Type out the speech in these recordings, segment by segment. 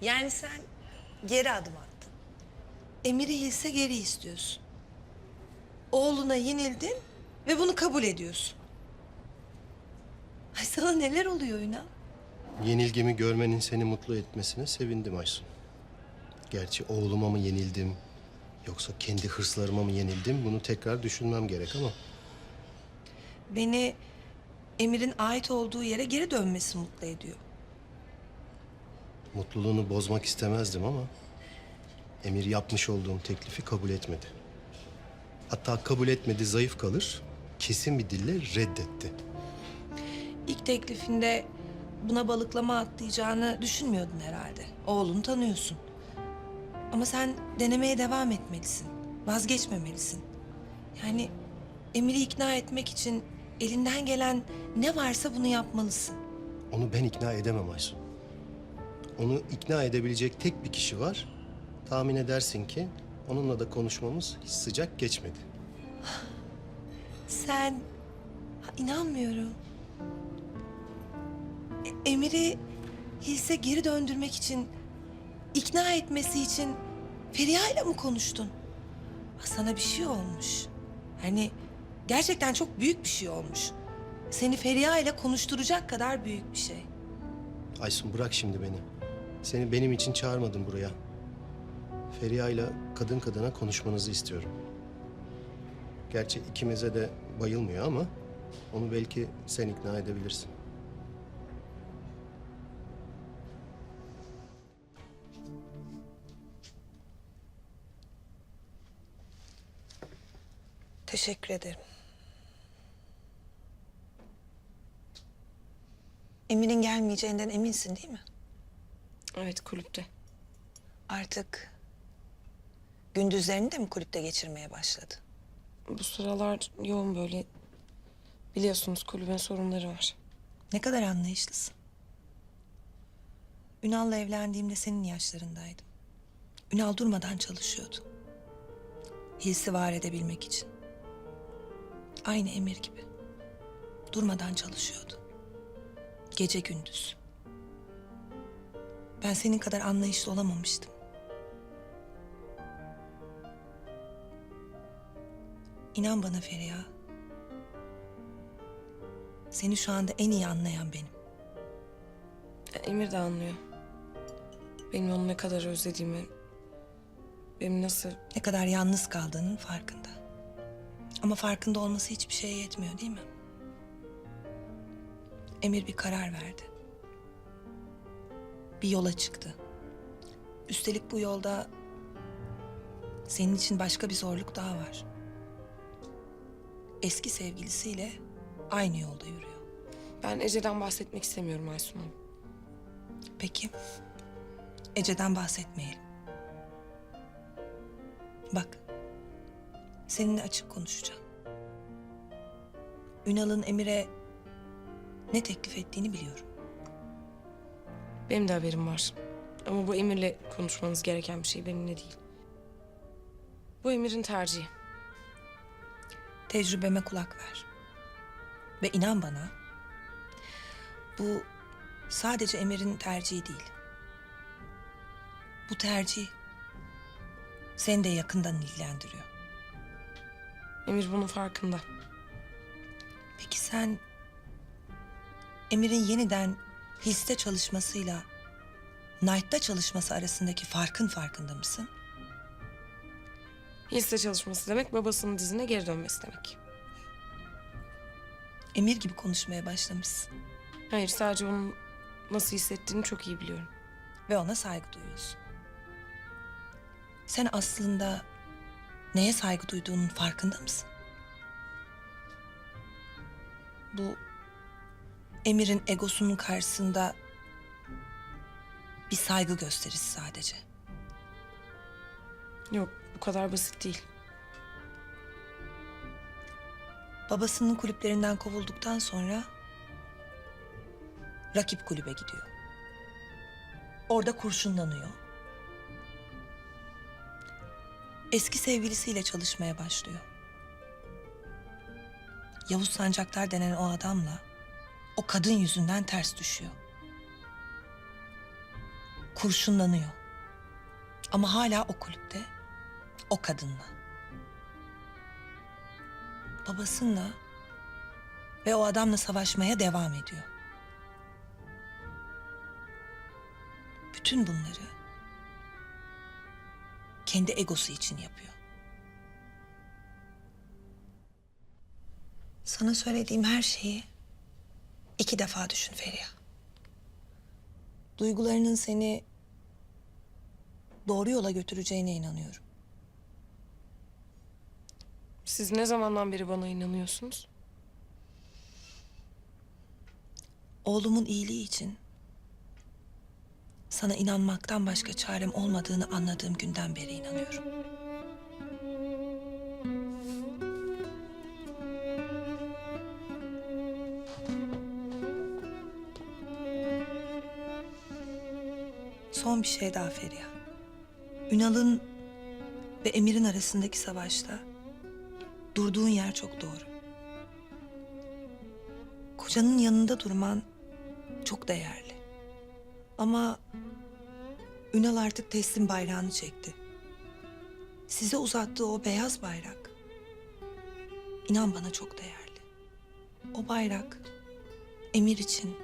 Yani sen geri adım attın. Emir'i hilse geri istiyorsun. Oğluna yenildin ve bunu kabul ediyorsun. Ay sana neler oluyor Ünal? Yenilgimi görmenin seni mutlu etmesine sevindim Aysun. Gerçi oğluma mı yenildim yoksa kendi hırslarıma mı yenildim bunu tekrar düşünmem gerek ama Beni Emir'in ait olduğu yere geri dönmesi mutlu ediyor. Mutluluğunu bozmak istemezdim ama Emir yapmış olduğum teklifi kabul etmedi. Hatta kabul etmedi zayıf kalır kesin bir dille reddetti. İlk teklifinde buna balıklama atlayacağını düşünmüyordun herhalde. Oğlunu tanıyorsun. Ama sen denemeye devam etmelisin. Vazgeçmemelisin. Yani Emir'i ikna etmek için elinden gelen ne varsa bunu yapmalısın. Onu ben ikna edemem Aysun. Onu ikna edebilecek tek bir kişi var. Tahmin edersin ki onunla da konuşmamız hiç sıcak geçmedi. Sen... Ha, inanmıyorum. E- Emir'i Hilse geri döndürmek için, ikna etmesi için Feriha ile mi konuştun? Ha, sana bir şey olmuş. Hani gerçekten çok büyük bir şey olmuş. Seni Feriha ile konuşturacak kadar büyük bir şey. Aysun bırak şimdi beni. Seni benim için çağırmadım buraya. Feriha ile kadın kadına konuşmanızı istiyorum. Gerçi ikimize de bayılmıyor ama onu belki sen ikna edebilirsin. Teşekkür ederim. Emir'in gelmeyeceğinden eminsin değil mi? Evet kulüpte. Artık gündüzlerini de mi kulüpte geçirmeye başladı? Bu sıralar yoğun böyle. Biliyorsunuz kulübün sorunları var. Ne kadar anlayışlısın. Ünal'la evlendiğimde senin yaşlarındaydım. Ünal durmadan çalışıyordu. Hilsi var edebilmek için. Aynı Emir gibi. Durmadan çalışıyordu. Gece gündüz. Ben senin kadar anlayışlı olamamıştım. İnan bana Feriha. Seni şu anda en iyi anlayan benim. Emir de anlıyor. Benim onu ne kadar özlediğimi, benim nasıl Ne kadar yalnız kaldığının farkında. Ama farkında olması hiçbir şeye yetmiyor değil mi? Emir bir karar verdi. Bir yola çıktı. Üstelik bu yolda senin için başka bir zorluk daha var. Eski sevgilisiyle aynı yolda yürüyor. Ben Ece'den bahsetmek istemiyorum Aysun Hanım. Peki. Ece'den bahsetmeyelim. Bak. Seninle açık konuşacağım. Ünal'ın Emir'e ne teklif ettiğini biliyorum. Benim de haberim var. Ama bu Emir'le konuşmanız gereken bir şey benimle değil. Bu Emir'in tercihi. Tecrübeme kulak ver. Ve inan bana. Bu sadece Emir'in tercihi değil. Bu tercih seni de yakından ilgilendiriyor. Emir bunun farkında. Peki sen Emir'in yeniden Hils'te çalışmasıyla Knight'ta çalışması arasındaki farkın farkında mısın? Hils'te çalışması demek babasının dizine geri dönmesi demek. Emir gibi konuşmaya başlamışsın Hayır sadece onun nasıl hissettiğini çok iyi biliyorum. ve ona saygı duyuyorsun. Sen aslında neye saygı duyduğunun farkında mısın? Bu Emir'in egosunun karşısında bir saygı gösterisi sadece. Yok bu kadar basit değil. Babasının kulüplerinden kovulduktan sonra rakip kulübe gidiyor. Orada kurşunlanıyor. Eski sevgilisiyle çalışmaya başlıyor. Yavuz Sancaktar denen o adamla o kadın yüzünden ters düşüyor. kurşunlanıyor. Ama hala o kulüpte, o kadınla. Babasıyla ve o adamla savaşmaya devam ediyor. Bütün bunları kendi egosu için yapıyor. Sana söylediğim her şeyi iki defa düşün Feriha. Duygularının seni doğru yola götüreceğine inanıyorum. Siz ne zamandan beri bana inanıyorsunuz? Oğlumun iyiliği için sana inanmaktan başka çarem olmadığını anladığım günden beri inanıyorum. Son bir şey daha Feriha. Ünal'ın ve Emir'in arasındaki savaşta durduğun yer çok doğru. Kocanın yanında durman çok değerli. Ama Ünal artık teslim bayrağını çekti. Size uzattığı o beyaz bayrak inan bana çok değerli. O bayrak Emir için,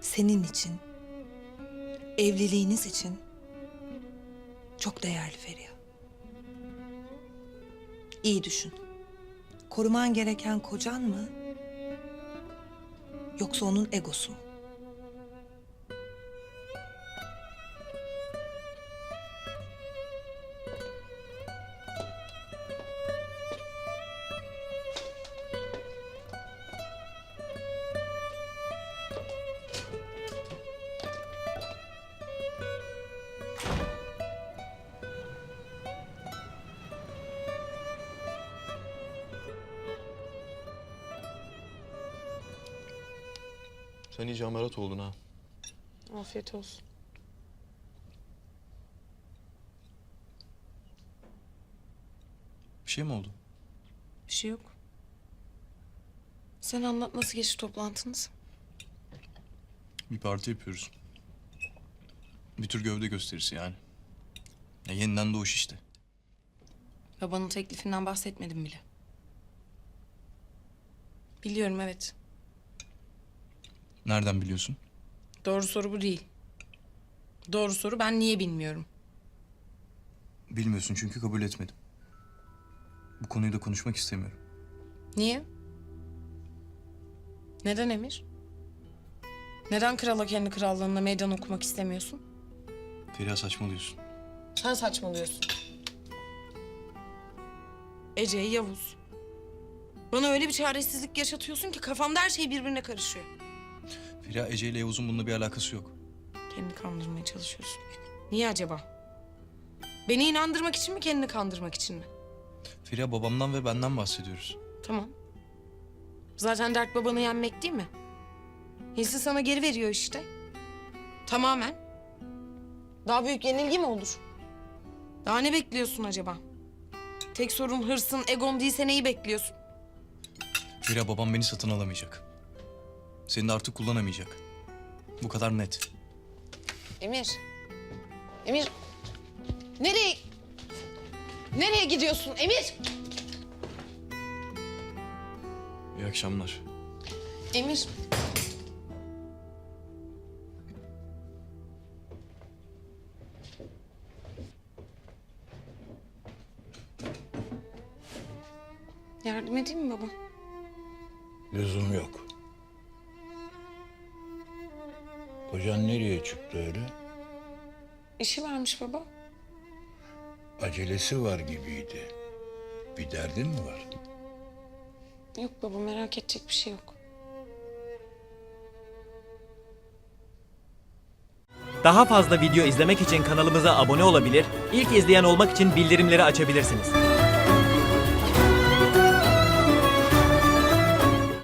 senin için, evliliğiniz için çok değerli Feriha. İyi düşün. Koruman gereken kocan mı? Yoksa onun egosu mu? Sen iyice amarat oldun ha. Afiyet olsun. Bir şey mi oldu? Bir şey yok. Sen anlat nasıl geçti toplantınız? Bir parti yapıyoruz. Bir tür gövde gösterisi yani. Ya yeniden doğuş işte. Babanın teklifinden bahsetmedim bile. Biliyorum evet. Nereden biliyorsun? Doğru soru bu değil. Doğru soru ben niye bilmiyorum. Bilmiyorsun çünkü kabul etmedim. Bu konuyu da konuşmak istemiyorum. Niye? Neden Emir? Neden krala kendi krallığına meydan okumak istemiyorsun? Feriha saçmalıyorsun. Sen saçmalıyorsun. Ece, Yavuz. Bana öyle bir çaresizlik yaşatıyorsun ki kafamda her şey birbirine karışıyor. Feriha Ece ile Yavuz'un bununla bir alakası yok. Kendini kandırmaya çalışıyorsun. Niye acaba? Beni inandırmak için mi, kendini kandırmak için mi? Feriha babamdan ve benden bahsediyoruz. Tamam. Zaten dert babanı yenmek değil mi? Hissi sana geri veriyor işte. Tamamen. Daha büyük yenilgi mi olur? Daha ne bekliyorsun acaba? Tek sorun hırsın, egon değilse neyi bekliyorsun? Feriha babam beni satın alamayacak. Seni de artık kullanamayacak. Bu kadar net. Emir. Emir. Nereye? Nereye gidiyorsun Emir? İyi akşamlar. Emir. Yardım edeyim mi baba? Lüzum yok. Kocan nereye çıktı öyle? İşi varmış baba. Acelesi var gibiydi. Bir derdin mi var? Yok baba merak edecek bir şey yok. Daha fazla video izlemek için kanalımıza abone olabilir, ilk izleyen olmak için bildirimleri açabilirsiniz.